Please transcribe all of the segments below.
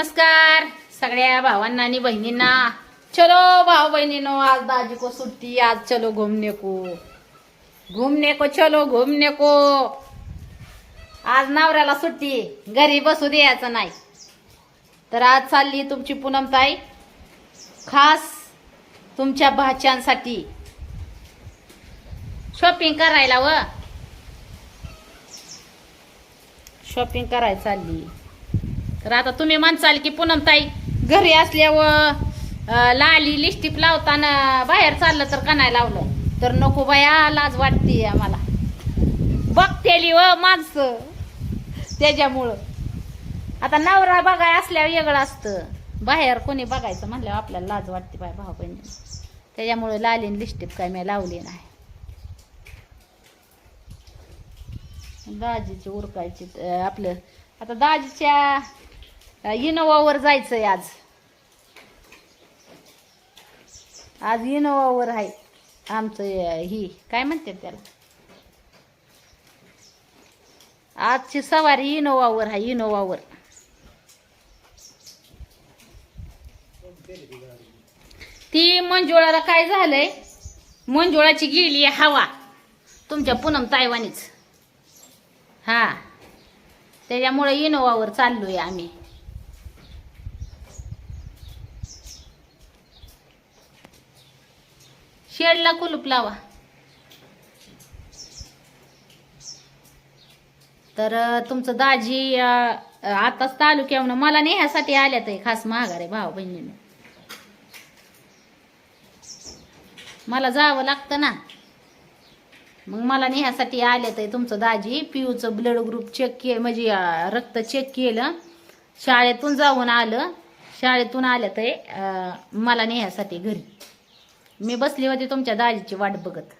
नमस्कार. सगळ्या भावांना आणि बहिणींना. चलो भाऊ बहिणीनो आज दाजी को सुट्टी आज चलो घुमने को घुमने को चलो घुमने को आज नवऱ्याला सुट्टी घरी बसू द्यायचं नाही. तर आज चालली तुमची पूनमताई. खास तुमच्या भाच्यांसाठी. शॉपिंग करायला व. शॉपिंग करायला चालली. तर आता तुम्ही म्हणसाल की पूनमताई घरी असल्यावर लाली लिस्टिप लावताना बाहेर चाललं तर का नाही लावलं? तर नको बाया लाज वाटते आम्हाला. बघतेली व हो माणसं त्याच्यामुळं. आता नवरा बघाय असल्यावर वेगळं असतं. बाहेर कोणी बघायचं म्हणल्यावर आपल्याला लाज वाटते बाय भाऊ बहिणी त्याच्यामुळे लालीन लिस्टिप काय मी लावली नाही. दाजीची उरकायची आपलं आता दाजीच्या इनोवावर जायचंय आज. आज इनोवावर आहे आमचं ही. काय म्हणतात त्याला? आजची सवारी इनोवावर आहे इनोवावर. ती मंजुळाला काय झालंय? मंजुळाची गेली हवा. तुमच्या पूनम तायवानीच. हा. त्याच्यामुळे इनोवावर चाललोय आम्ही. शेडला कुलूप लावा. तर तुमचं दाजी आताच तालुक्यावरून मला नेह्यासाठी आल्यात आहे खास महागारे भाऊ बहिणीने. मला जावं लागतं ना. मग मला नेह्यासाठी आले तर तुमचं दाजी. पियूचं ब्लड ग्रुप चेक के म्हणजे रक्त चेक केलं. शाळेतून जाऊन आलं. शाळेतून आलं ते मला नेण्यासाठी घरी. मी बसली होती तुमच्या दाजीची वाट बघत.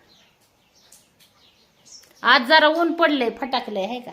आज जरा ऊन पडलंय फटाकलंय आहे का?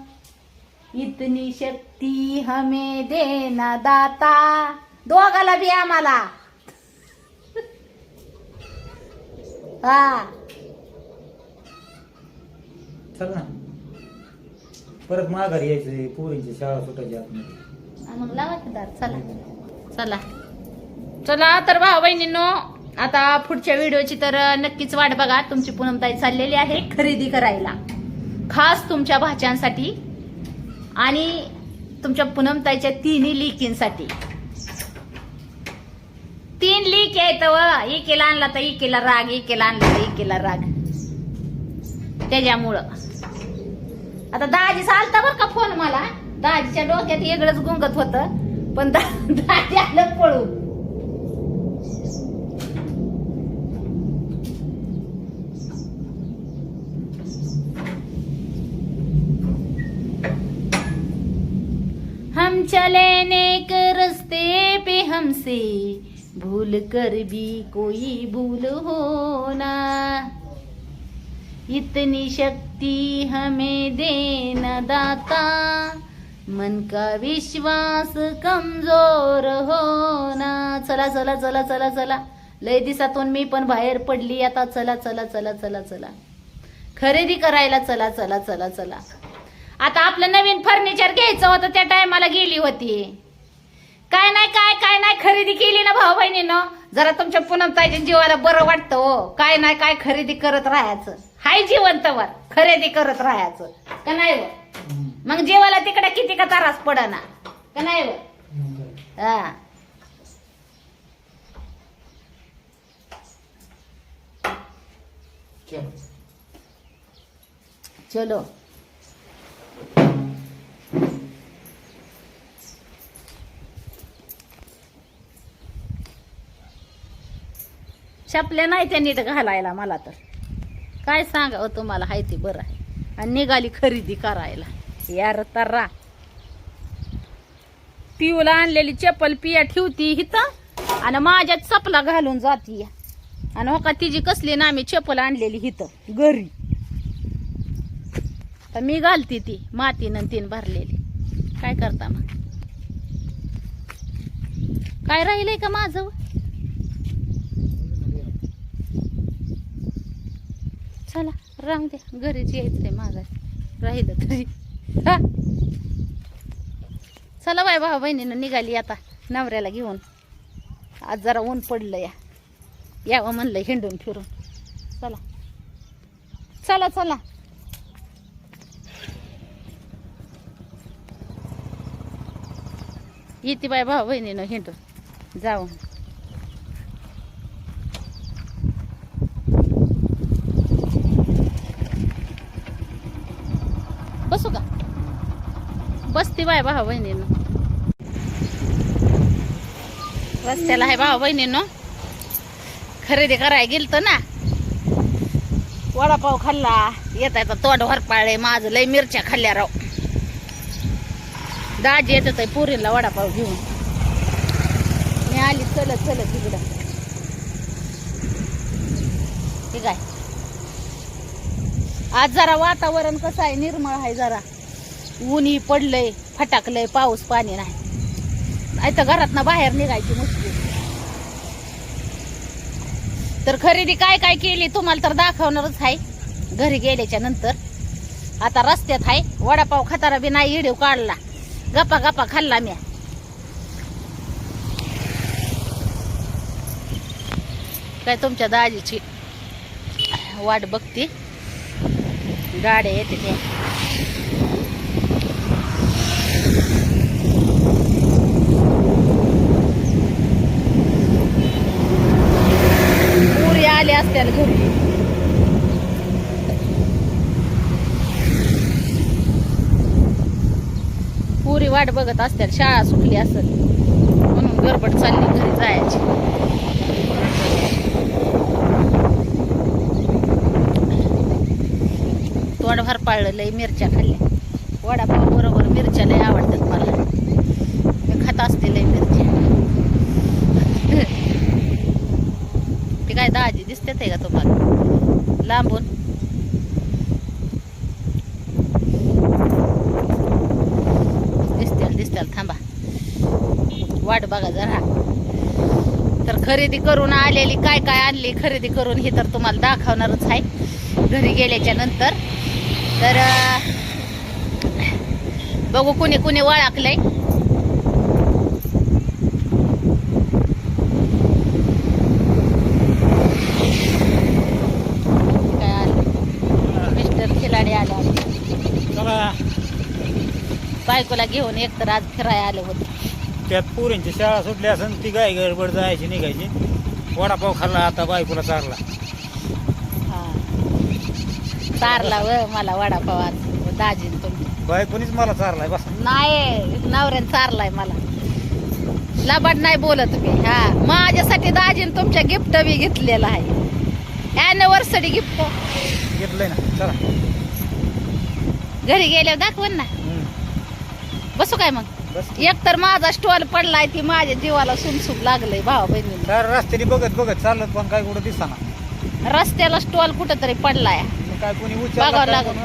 इतनी शक्ती हमें देना दाता। दोघाला बी आम्हाला. हा. चल ना. परत माघारी यायचं पोरींची शाळा सुटायची आतमध्ये. मग लावा की दार. चला. चला. चला तर भाऊ बहिणींनो आता पुढच्या व्हिडिओची तर नक्कीच वाट बघा. तुमची पूनमताई चाललेली आहे खरेदी करायला. खास तुमच्या भाच्यांसाठी आणि तुमच्या पूनमताईच्या तिन्ही लिकींसाठी. तीन लीक आहेत व एकेला आणला तर एकेला राग एकेला आणला तर एकेला राग. त्याच्यामुळं. आता दाजी चालता बर का फोन मला? दाजीच्या डोक्यात वेगळंच गुंगत होत. पण दा- दाजी आलं पळून हम चले नेक रस्ते पे हमसे भूल कर भी कोई भूल होना। इतनी शक्ति हमें देना दाता मन का विश्वास कमजोर होना। चला चला चला चला चला। लय दिसातून मी पण बाहेर पडली आता चला चला चला चला चला। खरेदी करायला चला चला चला चला। आता आपलं नवीन फर्निचर घ्यायचं होतं त्या टायमाला गेली होती. काय नाही काय काय नाही खरेदी केली ना भाऊ बहिणीनं. जरा तुमच्या पुनमताईच्या जीवाला बरं वाटतं हो. काय नाही काय खरेदी करत राहायचं. हाय जिवंतवर खरेदी करत राहायचं. का नाही हो? मग जीवाला तिकडे किती का त्रास पडना? का नाही? हा. चल. चलो. छपल्या नाही त्या नीट घालायला मला तर. काय सांगावं हो तुम्हाला हाय ते बरं आहे. आणि निघाली खरेदी करायला. यार तर्रा. पिऊला आणलेली चप्पल पिया ठेवती हिथं आणि माझ्यात चपला घालून जाती आणि हो का तिची कसली ना मी चप्पल आणलेली हिथं घरी. तर मी घालती ती मातीनं तीन भरलेली. काय करता मग? काय राहिलंय का माझं? चला राहून द्या. घरीच यायचंय माझं. राहिलं तरी. हा. चला बाय भाऊ बहिणीनं निघाली आता नवऱ्याला घेऊन. आज जरा ऊन पडलं या. यावं म्हणलं हिंडून फिरून. चला. चला चला. येते बाय भाऊ बहिणीनं हिंडून. जाऊन बसू का? बसती बाय भाऊ बहिणीनं. रस्त्याला आहे भाऊ बहिणीनं. खरेदी करायला गेलतो ना. वडापाव खाल्ला. येत आहे तोंड पाळले माझं लय मिरच्या खाल्ल्या राव. दाजी येत आहे पुरीला वडापाव घेऊन. मी आली चलत चलत तिकडं. ठीक आहे आज जरा वातावरण कसं आहे निर्मळ आहे जरा. ऊनही पडलंय फटाकलंय पाऊस पाणी नाही. नाही तर घरात ना बाहेर निघायची मुश्किल. तर खरेदी काय काय केली तुम्हाला तर दाखवणारच आहे. घरी गेल्याच्यानंतर. आता रस्त्यात आहे वडापाव खाताना बी नाही इडीव काढला. गप्पा गप्पा खाल्ला म्या काय तुमच्या दाजीची वाट बघते? गाड्या येते ते. पुरी आले असत्याल घरी पुरी वाट बघत असतात शाळा सुटली असेल म्हणून गडबड चालली घरी जायची. तोंड भर पाळलं लय मिरच्या खाल्ल्या. वडापाव बरोबर मिरच्या लय आवडतात मला. मी खात असते लय मिरच्या. ते काय दाजी दिसते ते का तुम्हाला? लांबून. वाट बघा जरा. तर खरेदी करून आलेली काय काय आणली खरेदी करून हे तर तुम्हाला दाखवणारच आहे. घरी गेल्याच्यानंतर. तर बघू कुणी कुणी वळखलंय काय आलं? मिस्टर खिलाडी आले आले. चला. बायकोला घेऊन एक तर आज फिरायला आलं होतं. त्यात पोरींची शाळा सुटली असेल ती गाय गडबड जायची निघायची. वडापाव खाल्ला आता बायकोला चारला. हा. चारला व मला वडापाव आज दाजीन तुम्ही बायकोनीच मला चारलाय बस. नाही नवऱ्याने चारलाय मला. लबाड नाही बोलत मी हा. माझ्यासाठी दाजीन तुमच्या गिफ्ट बी घेतलेलं आहे. अॅनिव्हर्सरी गिफ्ट घेतलंय ना चला. घरी गेल्यावर दाखवन ना. हम्म. बसू काय मग? एक तर माझा स्टॉल पडलाय ती माझ्या जीवाला सुमसुम लागलंय भावा बहिणीला. तर रस्त्याने बघत बघत चालत पण काय कुठं दिसताना रस्त्याला स्टॉल कुठं तरी पडलाय काय कोणी बघावं लागेल.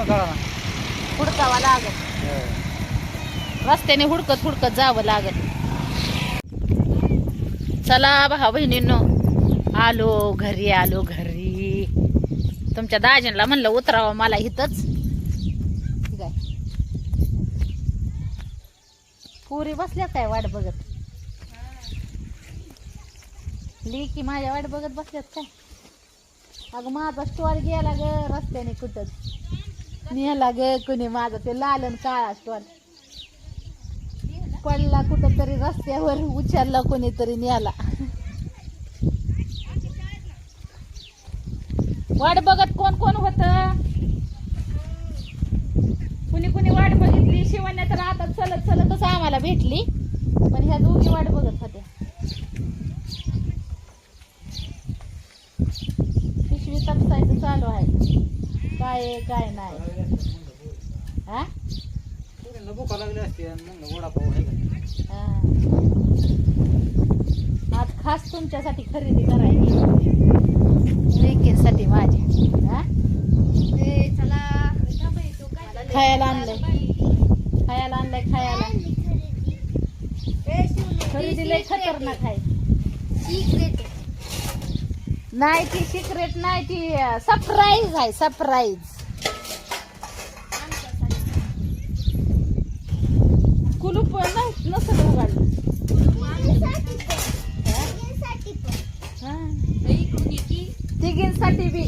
हुडकावा लागल. रस्त्याने हुडकत हुडकत जावं लागल. चला भाऊ बहिणींनो आलो घरी आलो घरी. तुमच्या दाजींला म्हणलं उतरावं मला इथंच ठीक आहे पुरी बसल्या काय वाट बघत? लेकी माझ्या वाट बघत बसल्यात काय? अगं माझा स्टॉल गेला ग रस्त्याने कुठंच नेला ग कुणी माझा ते लालन काळा स्टॉल पडला कुठं तरी रस्त्यावर उचलला कोणीतरी नेला. वाट बघत कोण कोण होतं? म्हणण्या तर आता चलत चलतच आम्हाला भेटली. पण ह्या दोघी वाट बघत होत्या. पिशवी तपसायचं चालू आहे. काय काय नाही. हा? आज खास तुमच्यासाठी खरेदी करायची लेकींसाठी माझी. हा? चला. खायला आणलं खरेदी लय खतरनाक आहे. नाही ती सिक्रेट नाही ती सरप्राईज आहे सरप्राईज कुलूप नाही नसलं उघडलं. हा. तिघींसाठी बी.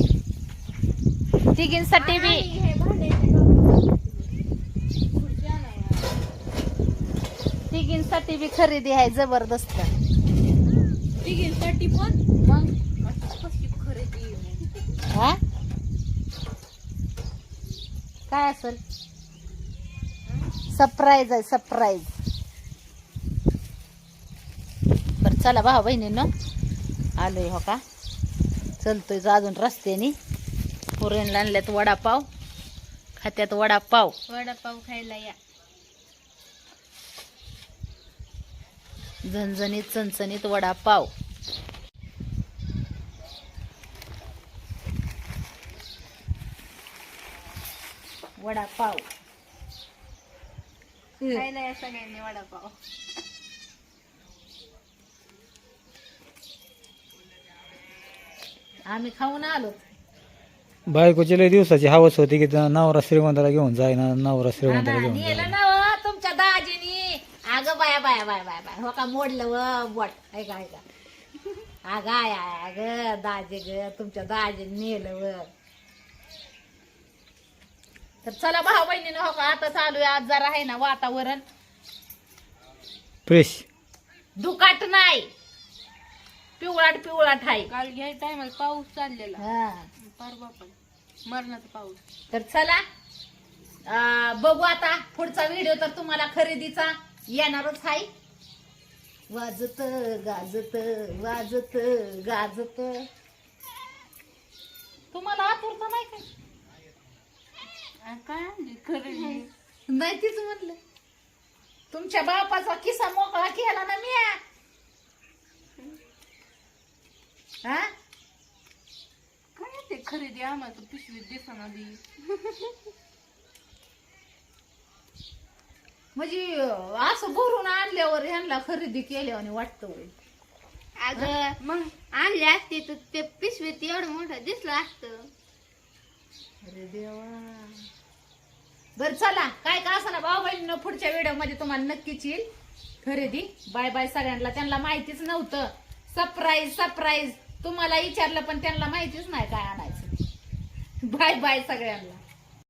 तिघींसाठी बी. तिघींसाठी बी खरेदी आहे जबरदस्त. तिघींसाठी पण? मग? खरेदी हा? काय असेल? सरप्राईज आहे सरप्राईज बर चला भाऊ बहिणीनं. आलोय हो का? चलतोय अजून रस्त्याने. पुरेनला आणल्यात वडापाव. खात्यात वडापाव. वडापाव खायला या. झणझणीत चणचणीत वडापाव. वडापाव. खायला या सगळ्यांनी वडापाव. आम्ही खाऊन आलो. बायकोची लय दिवसाची हवस होती की नवरा श्रीमंताला घेऊन जाय ना नवरा श्रीमंताला घेऊन जाय ना व तुमच्या दाजीनी अगं बाया बाया बाया बाया. बाया हो का मोडलं व बोट. ऐका ऐका. अगं आय आय अगं दाजे ग तुमच्या दाजीने नेलं व. तर चला भाऊ बहिणीनं हो का आता चालू आहे आज जरा आहे ना वातावरण. फ्रेश. दुकाट नाही. पिवळाट पिवळाट आहे. काल घ्याय टायमाला पाऊस चाललेला. हा. परवा पण. मरणाचा पाऊस. तर चला अं, बघू आता पुढचा व्हिडिओ तर तुम्हाला खरेदीचा. येणारच आहे. वाजत गाजत वाजत गाजत. तुम्हाला आतुरता नाही खरेदी नाही. तीच म्हणलं तुमच्या बापाचा किस्सा मोकळा केला ना मी. हा? काय ते खरेदी आम्हाला पिशवीत दिसना दी म्हणजे असं भरून आणल्यावर ह्यांना खरेदी केल्यावर वाटतं होय. अगं मग आणली असते तर ते पिशवीत एवढं मोठं दिसलं असतं. अरे देवा. बर चला. काय का असं ना भाऊ बहिणीनं पुढच्या व्हिडिओमध्ये तुम्हाला नक्कीच येईल खरेदी. बाय बाय सगळ्यांना. त्यांना माहितीच नव्हतं. सरप्राईज सरप्राईज तुम्हाला विचारलं पण त्यांना माहितीच नाही काय आणायचं. बाय बाय सगळ्यांना.